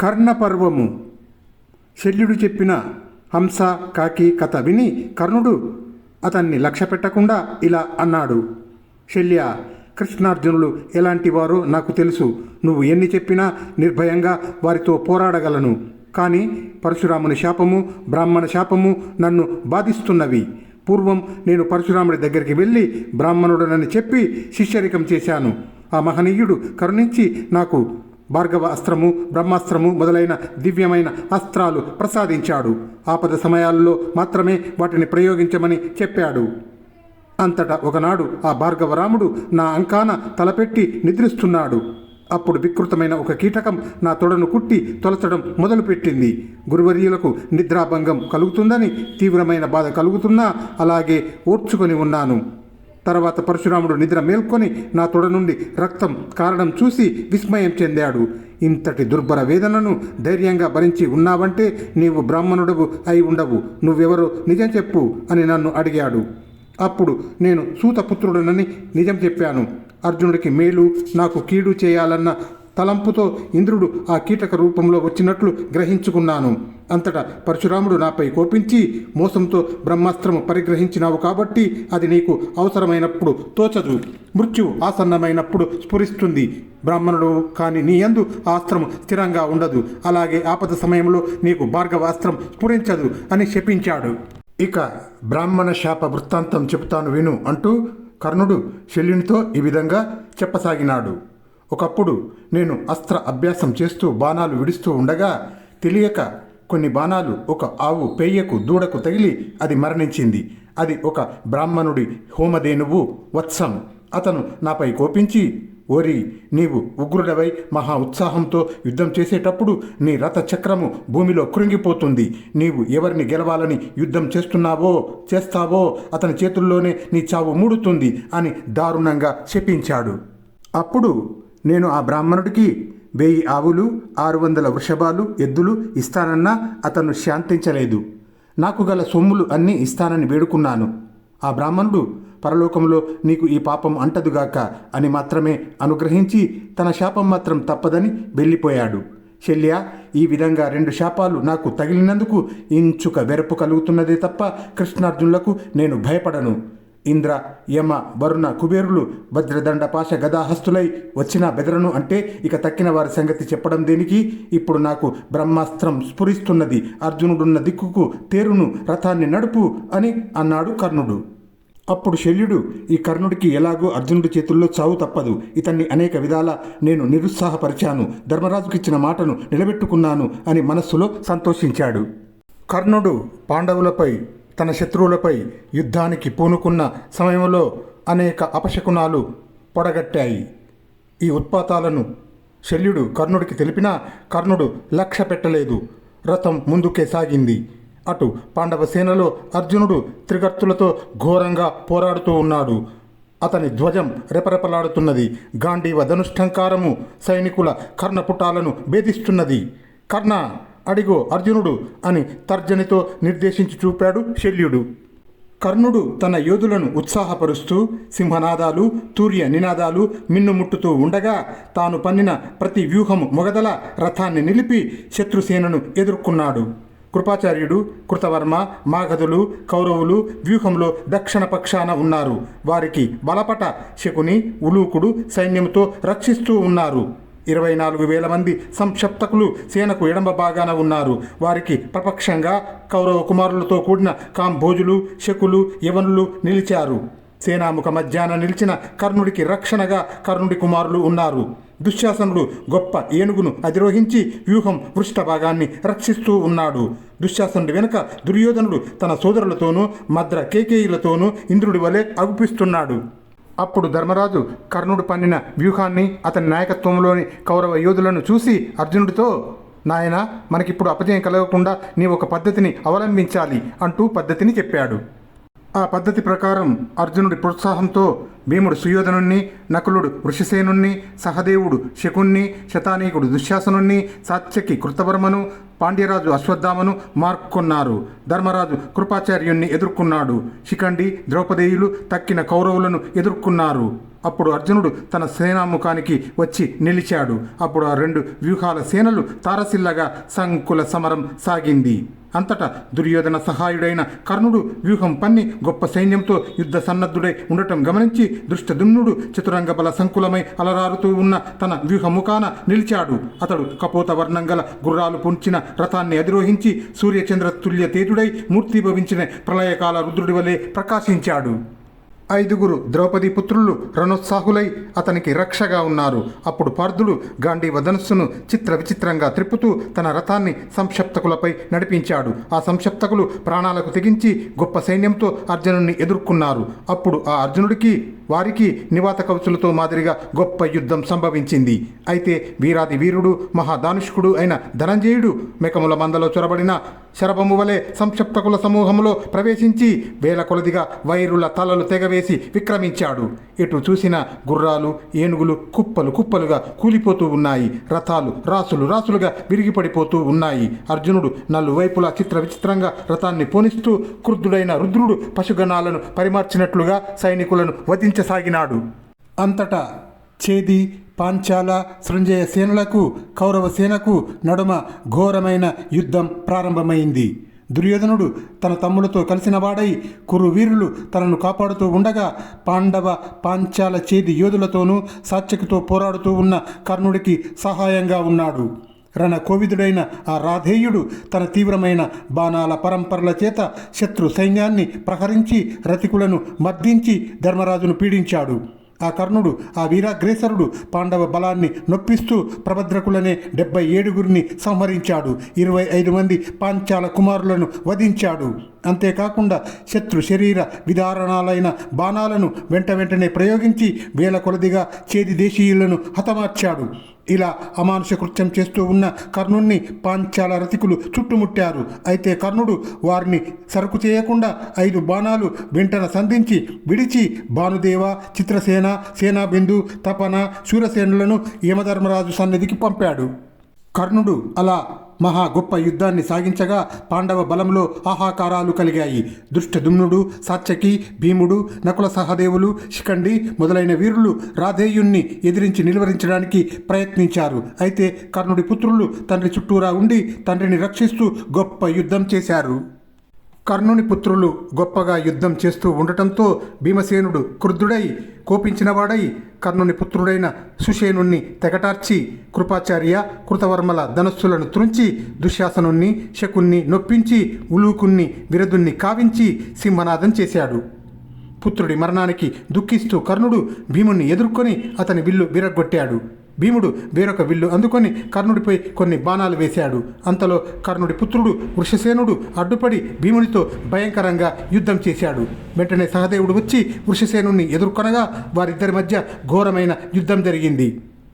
కర్ణపర్వము. శల్యుడు చెప్పిన హంస కాకి కథ విని కర్ణుడు అతన్ని లక్ష్య పెట్టకుండా ఇలా అన్నాడు. శల్య కృష్ణార్జునులు ఎలాంటి వారో నాకు తెలుసు. నువ్వు ఎన్ని చెప్పినా నిర్భయంగా వారితో పోరాడగలను. కానీ పరశురాముని శాపము బ్రాహ్మణ శాపము నన్ను బాధిస్తున్నవి. పూర్వం నేను పరశురాముడి దగ్గరికి వెళ్ళి బ్రాహ్మణుడనని చెప్పి శిష్యరికం చేశాను. ఆ మహనీయుడు కరుణించి నాకు భార్గవ అస్త్రము బ్రహ్మాస్త్రము మొదలైన దివ్యమైన అస్త్రాలు ప్రసాదించాడు. ఆపద సమయాల్లో మాత్రమే వాటిని ప్రయోగించమని చెప్పాడు. అంతటా ఒకనాడు ఆ భార్గవరాముడు నా అంకాన తలపెట్టి నిద్రిస్తున్నాడు. అప్పుడు వికృతమైన ఒక కీటకం నా తొడను కుట్టి తొలచడం మొదలుపెట్టింది. గురువర్యులకు నిద్రాభంగం కలుగుతుందని తీవ్రమైన బాధ కలుగుతున్నా అలాగే ఓర్చుకొని ఉన్నాను. తర్వాత పరశురాముడు నిద్ర మేల్కొని నా తొడ నుండి రక్తం కారణం చూసి విస్మయం చెందాడు. ఇంతటి దుర్భర వేదనను ధైర్యంగా భరించి ఉన్నావంటే నీవు బ్రాహ్మణుడవు అయి ఉండవు. నువ్వెవరో నిజం చెప్పు అని నన్ను అడిగాడు. అప్పుడు నేను సూతపుత్రుడనని నిజం చెప్పాను. అర్జునుడికి మేలు నాకు కీడు చేయాలన్న తలంపుతో ఇంద్రుడు ఆ కీటక రూపంలో వచ్చినట్లు గ్రహించుకున్నాను. అంతటా పరశురాముడు నాపై కోపించి మోసంతో బ్రహ్మాస్త్రము పరిగ్రహించినావు కాబట్టి అది నీకు అవసరమైనప్పుడు తోచదు. మృత్యువు ఆసన్నమైనప్పుడు స్ఫురిస్తుంది. బ్రాహ్మణుడు కాని నీ యందు ఆ స్థిరంగా ఉండదు. అలాగే ఆపద సమయంలో నీకు భార్గవాస్త్రం స్ఫురించదు అని శపించాడు. ఇక బ్రాహ్మణ శాప వృత్తాంతం చెబుతాను విను అంటూ కర్ణుడు శల్యునితో ఈ విధంగా చెప్పసాగినాడు. ఒకప్పుడు నేను అస్త్ర అభ్యాసం చేస్తూ బాణాలు విడుస్తూ ఉండగా తెలియక కొన్ని బాణాలు ఒక ఆవు పేయకు దూడకు తగిలి అది మరణించింది. అది ఒక బ్రాహ్మణుడి హోమధేనువు వత్సం అతను నాపై కోపించి ఓరి నీవు ఉగ్రుడవై మహా ఉత్సాహంతో యుద్ధం చేసేటప్పుడు నీ రథచక్రము భూమిలో కృంగిపోతుంది. నీవు ఎవరిని గెలవాలని యుద్ధం చేస్తున్నావో చేస్తావో అతని చేతుల్లోనే నీ చావు మూడుతుంది అని దారుణంగా శపించాడు. అప్పుడు నేను ఆ బ్రాహ్మణుడికి వెయ్యి ఆవులు ఆరు వందల వృషభాలు ఎద్దులు ఇస్తానన్నా అతను శాంతించలేదు. నాకు గల సొమ్ములు అన్నీ ఇస్తానని వేడుకున్నాను. ఆ బ్రాహ్మణుడు పరలోకంలో నీకు ఈ పాపం అంటదుగాక అని మాత్రమే అనుగ్రహించి తన శాపం మాత్రం తప్పదని వెళ్ళిపోయాడు. శల్య ఈ విధంగా రెండు శాపాలు నాకు తగిలినందుకు ఇంచుక వెరపు కలుగుతున్నదే తప్ప కృష్ణార్జునులకు నేను భయపడను. ఇంద్ర యమ వరుణ కుబేరులు వజ్రదండ పాశ గదాహస్తులై వచ్చిన బెదరను అంటే ఇక తక్కిన వారి సంగతి చెప్పడం దేనికి? ఇప్పుడు నాకు బ్రహ్మాస్త్రం స్ఫురిస్తున్నది అర్జునుడున్న దిక్కుకు తేరును రథాన్ని నడుపు అని అన్నాడు కర్ణుడు. అప్పుడు శల్యుడు ఈ కర్ణుడికి ఎలాగో అర్జునుడి చేతుల్లో చావు తప్పదు. ఇతన్ని అనేక విధాల నేను నిరుత్సాహపరిచాను ధర్మరాజుకిచ్చిన మాటను నిలబెట్టుకున్నాను అని మనస్సులో సంతోషించాడు. కర్ణుడు పాండవులపై తన శత్రువులపై యుద్ధానికి పూనుకున్న సమయంలో అనేక అపశకునాలు పొడగట్టాయి. ఈ ఉత్పాతాలను శల్యుడు కర్ణుడికి తెలిపినా కర్ణుడు లక్ష్య పెట్టలేదు. రథం ముందుకే సాగింది. అటు పాండవ సేనలో అర్జునుడు త్రిగర్తులతో ఘోరంగా పోరాడుతూ ఉన్నాడు. అతని ధ్వజం రెపరెపలాడుతున్నది. గాంధీవ ధనుష్టంకారము సైనికుల కర్ణపుటాలను భేదిస్తున్నది. కర్ణ అడిగో అర్జునుడు అని తర్జనితో నిర్దేశించి చూపాడు శల్యుడు. కర్ణుడు తన యోధులను ఉత్సాహపరుస్తూ సింహనాదాలు తూర్య నినాదాలు మిన్నుముట్టుతూ ఉండగా తాను పన్నిన ప్రతి వ్యూహము మొగదల రథాన్ని నిలిపి శత్రుసేనను ఎదుర్కొన్నాడు. కృపాచార్యుడు కృతవర్మ మాగధులు కౌరవులు వ్యూహంలో దక్షిణ పక్షాన ఉన్నారు. వారికి బలపట శకుని ఉలూకుడు సైన్యంతో రక్షిస్తూ ఉన్నారు. ఇరవై నాలుగు వేల మంది సంక్షప్తకులు సేనకు ఎడమ భాగాన ఉన్నారు. వారికి ప్రపక్షంగా కౌరవ కుమారులతో కూడిన కాంభోజులు శకులు యవనులు నిలిచారు. సేనాముఖ మధ్యాహ్న నిలిచిన కర్ణుడికి రక్షణగా కర్ణుడి కుమారులు ఉన్నారు. దుశ్శాసనుడు గొప్ప ఏనుగును అధిరోహించి వ్యూహం వృష్ట భాగాన్ని రక్షిస్తూ ఉన్నాడు. దుశ్శాసనుడి వెనుక దుర్యోధనుడు తన సోదరులతోనూ మద్ర కేకేయులతోనూ ఇంద్రుడి వలె అగుపిస్తున్నాడు. అప్పుడు ధర్మరాజు కర్ణుడు పన్నిన వ్యూహాన్ని అతని నాయకత్వంలోని కౌరవ యోధులను చూసి అర్జునుడితో నాయన మనకిప్పుడు అపజయం కలగకుండా నీ ఒక పద్ధతిని అవలంబించాలి అంటూ పద్ధతిని చెప్పాడు. ఆ పద్ధతి ప్రకారం అర్జునుడి ప్రోత్సాహంతో భీముడు సుయోధనుణ్ణి నకులుడు వృషసేనుణ్ణి సహదేవుడు శకుణ్ణి శతానీకుడు దుశ్శాసనుణ్ణి సాత్యకి కృతవర్మను పాండ్యరాజు అశ్వత్థామను మార్కొన్నారు. ధర్మరాజు కృపాచార్యుణ్ణి ఎదుర్కొన్నాడు. శిఖండి ద్రౌపదేయులు తక్కిన కౌరవులను ఎదుర్కొన్నారు. అప్పుడు అర్జునుడు తన సేనాముఖానికి వచ్చి నిలిచాడు. అప్పుడు ఆ రెండు వ్యూహాల సేనలు తారసిల్లగా సంకుల సమరం సాగింది. అంతటా దుర్యోధన సహాయుడైన కర్ణుడు వ్యూహం పన్ని గొప్ప సైన్యంతో యుద్ధ సన్నద్ధుడై ఉండటం గమనించి దృష్టదుమ్నుడు చతురంగ బల సంకులమై అలరారుతూ ఉన్న తన వ్యూహముఖాన నిలిచాడు. అతడు కపోత వర్ణం గల గుర్రాలు పుంచిన రథాన్ని అధిరోహించి సూర్యచంద్ర తుల్య తేజుడై మూర్తిభవించిన ప్రళయకాల రుద్రుడి వలె ప్రకాశించాడు. ఐదుగురు ద్రౌపది పుత్రులు రణోత్సాహులై అతనికి రక్షగా ఉన్నారు. అప్పుడు పార్థుడు గాంధీవ ధనుస్సును చిత్ర విచిత్రంగా త్రిప్పుతూ తన రథాన్ని సంక్షప్తకులపై నడిపించాడు. ఆ సంక్షప్తకులు ప్రాణాలకు తెగించి గొప్ప సైన్యంతో అర్జునుడిని ఎదుర్కొన్నారు. అప్పుడు ఆ అర్జునుడికి వారికి నివాత కవచులతో మాదిరిగా గొప్ప యుద్ధం సంభవించింది. అయితే వీరాది వీరుడు మహాదానుష్కుడు అయిన ధనంజయుడు మెకముల మందలో చొరబడిన శరభము వలె సంక్షిప్తకుల సమూహంలో ప్రవేశించి వేల కొలదిగా వైరుల తలలు తెగవేసి విక్రమించాడు. ఎటు చూసిన గుర్రాలు ఏనుగులు కుప్పలు కుప్పలుగా కూలిపోతూ ఉన్నాయి. రథాలు రాసులు రాసులుగా విరిగిపడిపోతూ ఉన్నాయి. అర్జునుడు నలువైపులా చిత్ర విచిత్రంగా రథాన్ని పోనిస్తూ క్రుద్ధుడైన రుద్రుడు పశుగణాలను పరిమార్చినట్లుగా సైనికులను వధించసాగినాడు. అంతటా చేది పాంచాల సృంజయ సేనలకు కౌరవ సేనకు నడుమ ఘోరమైన యుద్ధం ప్రారంభమైంది. దుర్యోధనుడు తన తమ్ములతో కలిసిన వాడై కురు వీరులు తనను కాపాడుతూ ఉండగా పాండవ పాంచాల చేది యోధులతోనూ సాత్యకితో పోరాడుతూ ఉన్న కర్ణుడికి సహాయంగా ఉన్నాడు. రణ కోవిదుడైన ఆ రాధేయుడు తన తీవ్రమైన బాణాల పరంపరల చేత శత్రు సైన్యాన్ని ప్రహరించి రతికులను మర్దించి ధర్మరాజును పీడించాడు. ఆ కర్ణుడు ఆ వీరాగ్రేసరుడు పాండవ బలాన్ని నొప్పిస్తూ ప్రభద్రకులనే డెబ్బై ఏడుగురిని సంహరించాడు. ఇరవై ఐదు మంది పాంచాల కుమారులను వధించాడు. అంతేకాకుండా శత్రు శరీర విదారణాలైన బాణాలను వెంట వెంటనే ప్రయోగించి వేల కొలదిగా చేది దేశీయులను హతమార్చాడు. ఇలా అమానుష కృత్యం చేస్తూ ఉన్న కర్ణుణ్ణి పాంచాల రతికులు చుట్టుముట్టారు. అయితే కర్ణుడు వారిని సరుకు చేయకుండా ఐదు బాణాలు వెంటన సంధించి విడిచి భానుదేవ చిత్రసేన సేనాబిందు తపన శూరసేనులను యమధర్మరాజు సన్నిధికి పంపాడు. కర్ణుడు అలా మహా గొప్ప యుద్ధాన్ని సాగించగా పాండవ బలంలో ఆహాకారాలు కలిగాయి. దుష్టదుమ్నుడు సాత్యకి భీముడు నకుల సహదేవులు శిఖండి మొదలైన వీరులు రాధేయుణ్ణి ఎదిరించి నిలువరించడానికి ప్రయత్నించారు. అయితే కర్ణుడి పుత్రులు తండ్రి చుట్టూరా ఉండి తండ్రిని రక్షిస్తూ గొప్ప యుద్ధం చేశారు. కర్ణుని పుత్రులు గొప్పగా యుద్ధం చేస్తూ ఉండటంతో భీమసేనుడు క్రుద్ధుడై కోపించినవాడై కర్ణుని పుత్రుడైన సుషేనుణ్ణి తెగటార్చి కృపాచార్య కృతవర్మల ధనస్సులను త్రుంచి దుశ్శాసనుణ్ణి శకుణ్ణి నొప్పించి ఉలూకుణ్ణి విరదుణ్ణి కావించి సింహనాదం చేశాడు. పుత్రుడి మరణానికి దుఃఖిస్తూ కర్ణుడు భీముణ్ణి ఎదుర్కొని అతని విల్లు విరగొట్టాడు భీముడు వేరొక విల్లు అందుకొని కర్ణుడిపై కొన్ని బాణాలు వేశాడు. అంతలో కర్ణుడి పుత్రుడు వృషసేనుడు అడ్డుపడి భీమునితో భయంకరంగా యుద్ధం చేశాడు. వెంటనే సహదేవుడు వచ్చి వృషసేనుణ్ణి ఎదుర్కొనగా వారిద్దరి మధ్య ఘోరమైన యుద్ధం జరిగింది.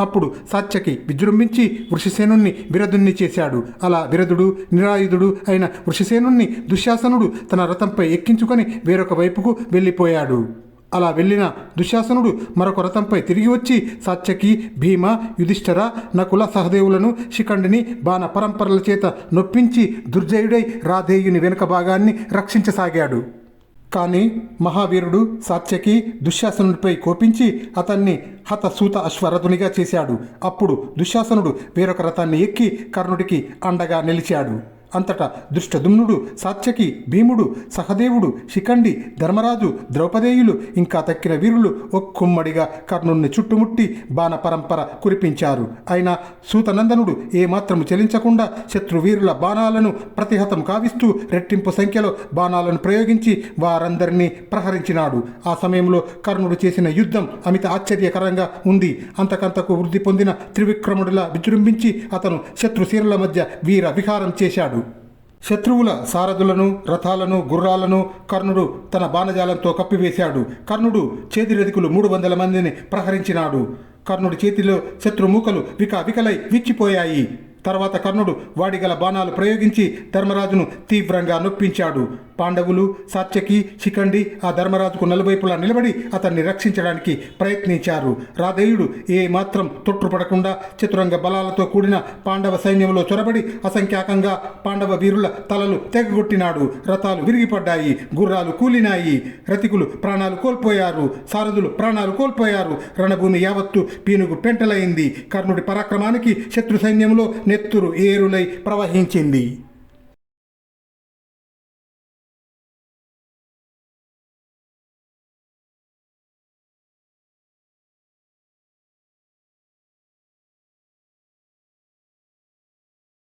అప్పుడు సాత్యకి విజృంభించి వృషసేనుణ్ణి విరదుణ్ణి చేశాడు. అలా విరదుడు నిరాయుధుడు అయిన వృషసేనుణ్ణి దుశ్శాసనుడు తన రథంపై ఎక్కించుకొని వేరొక వైపుకు వెళ్ళిపోయాడు. అలా వెళ్ళిన దుశ్శాసనుడు మరొక రథంపై తిరిగి వచ్చి సత్యకి భీమ యుధిష్ఠర నకుల సహదేవులను శిఖండిని బాణ పరంపరల చేత నొప్పించి దుర్జయుడై రాధేయుని వెనుక భాగాన్ని రక్షించసాగాడు. కానీ మహావీరుడు సాత్యకి దుశ్శాసనుడిపై కోపించి అతన్ని హతసూత అశ్వరథునిగా చేశాడు. అప్పుడు దుశ్శాసనుడు వేరొక రథాన్ని ఎక్కి కర్ణుడికి అండగా నిలిచాడు. అంతటా దృష్టదుమ్నుడు సాత్యకి భీముడు సహదేవుడు శిఖండి ధర్మరాజు ద్రౌపదేయులు ఇంకా తక్కిన వీరులు ఒక్కుమ్మడిగా కర్ణుణ్ణి చుట్టుముట్టి బాణ పరంపర కురిపించారు. అయినా సూతనందనుడు ఏమాత్రము చెలించకుండా శత్రువీరుల బాణాలను ప్రతిహతం కావిస్తూ రెట్టింపు సంఖ్యలో బాణాలను ప్రయోగించి వారందరినీ ప్రహరించినాడు. ఆ సమయంలో కర్ణుడు చేసిన యుద్ధం అమిత ఆశ్చర్యకరంగా ఉంది. అంతకంతకు వృద్ధి పొందిన త్రివిక్రముడిలా విజృంభించి అతను శత్రుశీరుల మధ్య వీర విహారం చేశాడు. శత్రువుల సారథులను రథాలను గుర్రాలను కర్ణుడు తన బాణజాలంతో కప్పివేశాడు. కర్ణుడు చేతిరెదుకులు మూడు వందల మందిని ప్రహరించినాడు. కర్ణుడి చేతిలో శత్రుమూకలు విక వికలై విచ్చిపోయాయి. తర్వాత కర్ణుడు వాడిగల బాణాలు ప్రయోగించి ధర్మరాజును తీవ్రంగా నొప్పించాడు. పాండవులు సాత్యకి శిఖండి ఆ ధర్మరాజుకు నలువైపులా నిలబడి అతన్ని రక్షించడానికి ప్రయత్నించారు. రాధేయుడు ఏ మాత్రం తొట్టుపడకుండా చతురంగ బలాలతో కూడిన పాండవ సైన్యంలో చొరబడి అసంఖ్యాకంగా పాండవ వీరుల తలలు తెగగొట్టినాడు. రథాలు విరిగిపడ్డాయి గుర్రాలు కూలినాయి రతికులు ప్రాణాలు కోల్పోయారు సారథులు ప్రాణాలు కోల్పోయారు. రణభూమి యావత్తు పీనుగు పెంటలైంది. కర్ణుడి పరాక్రమానికి శత్రు సైన్యంలో నెత్తురు ఏరులై ప్రవహించింది.